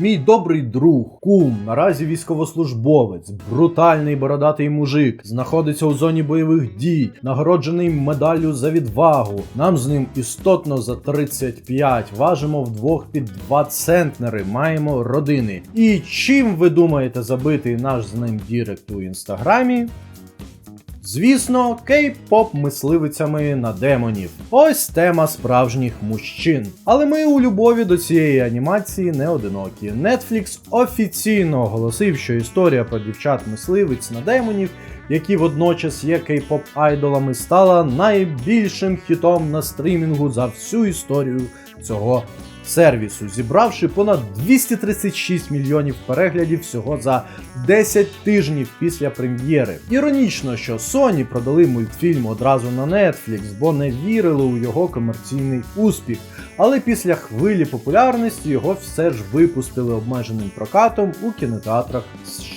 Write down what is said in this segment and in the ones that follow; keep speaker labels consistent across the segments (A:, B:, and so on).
A: Мій добрий друг, кум, наразі військовослужбовець, брутальний бородатий мужик, знаходиться у зоні бойових дій, нагороджений медаллю за відвагу. Нам з ним істотно за 35, важимо вдвох під 2 центнери, маємо родини. І чим ви думаєте забитий наш з ним дірект у інстаграмі? Звісно, кей-поп мисливицями на демонів. Ось тема справжніх мужчин. Але ми у любові до цієї анімації не одинокі. Netflix офіційно оголосив, що історія про дівчат-мисливиць на демонів, які водночас є кей-поп айдолами, стала найбільшим хітом на стрімінгу за всю історію цього сервісу, зібравши понад 236 мільйонів переглядів всього за 10 тижнів після прем'єри. Іронічно, що Sony продали мультфільм одразу на Netflix, бо не вірили у його комерційний успіх. Але після хвилі популярності його все ж випустили обмеженим прокатом у кінотеатрах США,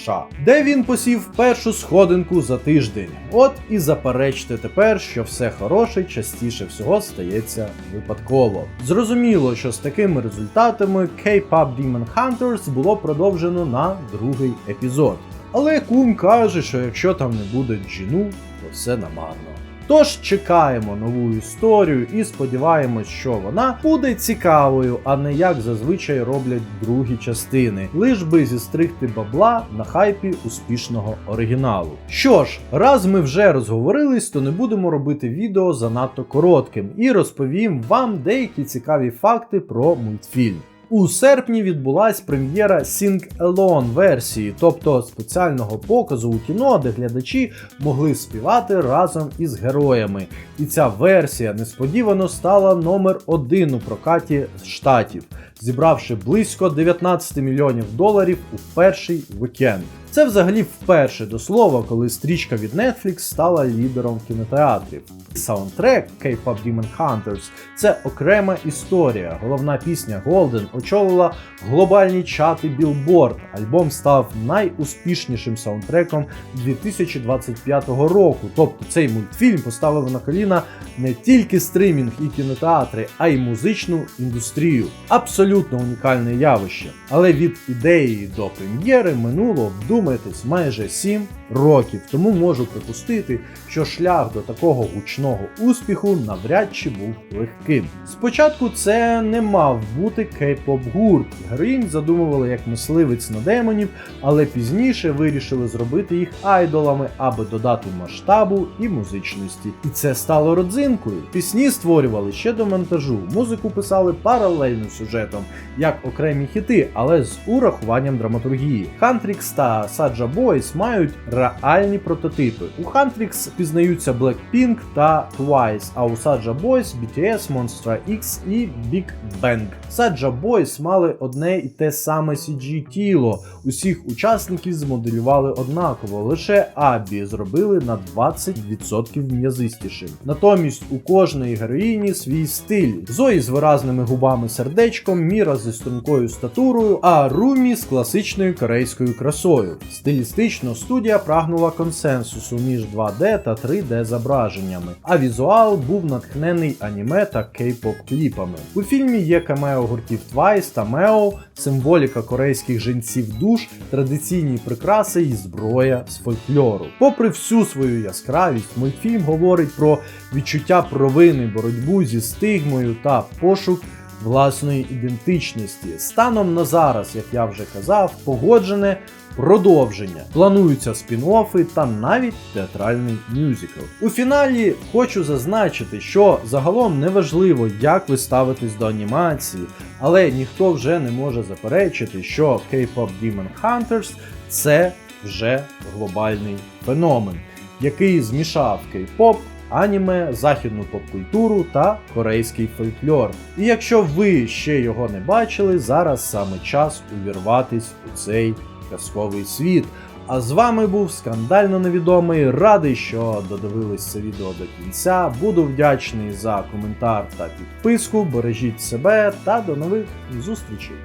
A: де він посів першу сходинку за тиждень. От і заперечте тепер, що все хороше частіше всього стається випадково. Зрозуміло, що з такими результатами K-Pop Demon Hunters було продовжено на другий епізод. Але Кум каже, що якщо там не буде джину, то все намарно. Тож чекаємо нову історію і сподіваємось, що вона буде цікавою, а не як зазвичай роблять другі частини, лиш би зістригти бабла на хайпі успішного оригіналу. Що ж, раз ми вже розговорились, то не будемо робити відео занадто коротким і розповім вам деякі цікаві факти про мультфільм. У серпні відбулась прем'єра Sing Alone версії, тобто спеціального показу у кіно, де глядачі могли співати разом із героями. І ця версія несподівано стала номер один у прокаті штатів, зібравши близько 19 мільйонів доларів у перший вікенд. Це взагалі вперше до слова, коли стрічка від Netflix стала лідером кінотеатрів. Саундтрек K-Pop Demon Hunters це окрема історія. Головна пісня Golden очолила глобальні чати Billboard. Альбом став найуспішнішим саундтреком 2025 року. Тобто цей мультфільм поставив на коліна не тільки стримінг і кінотеатри, а й музичну індустрію. Абсолютно унікальне явище. Але від ідеї до прем'єри минуло вдумайтесь майже 7 років. Тому можу припустити, що шлях до такого гучного успіху навряд чи був легким. Спочатку це не мав бути кей-поп гурт. Героїнь задумували як мисливець на демонів, але пізніше вирішили зробити їх айдолами, аби додати масштабу і музичності. І це стало родзинкою. Пісні створювали ще до монтажу. Музику писали паралельно сюжетом, як окремі хіти, але з урахуванням драматургії. Хантрікс та Саджа Бойс мають реальні прототипи. У Хантрікс пізнаються Blackpink та Twice, а у Саджа Бойс BTS, Monsta X і Big Bang. Саджа Бойс мали одне і те саме CG тіло. Усіх учасників змоделювали однаково, лише Абі зробили на 20% м'язистішим. Натомість у кожної героїні свій стиль. Зої з виразними губами сердечком, Міра зі стрункою статурою, а Румі з класичною корейською красою. Стилістично студія прагнула консенсусу між 2D та 3D зображеннями, а візуал був натхнений аніме та кей-поп кліпами. У фільмі є камео гуртів Twice та Meo, символіка корейських жінців душ, традиційні прикраси і зброя з фольклору. Попри всю свою яскравість, мультфільм говорить про відчуття провини, боротьбу зі стигмою та пошук власної ідентичності. Станом на зараз, як я вже казав, погоджене продовження. Плануються спін-оффи та навіть театральний мюзикл. У фіналі хочу зазначити, що загалом неважливо, як ви ставитесь до анімації, але ніхто вже не може заперечити, що K-Pop Demon Hunters це вже глобальний феномен, який змішав кей-поп аніме, західну поп-культуру та корейський фольклор. І якщо ви ще його не бачили, зараз саме час увірватись у цей казковий світ. А з вами був скандально невідомий. Радий, що додивились це відео до кінця. Буду вдячний за коментар та підписку. Бережіть себе та до нових зустрічей.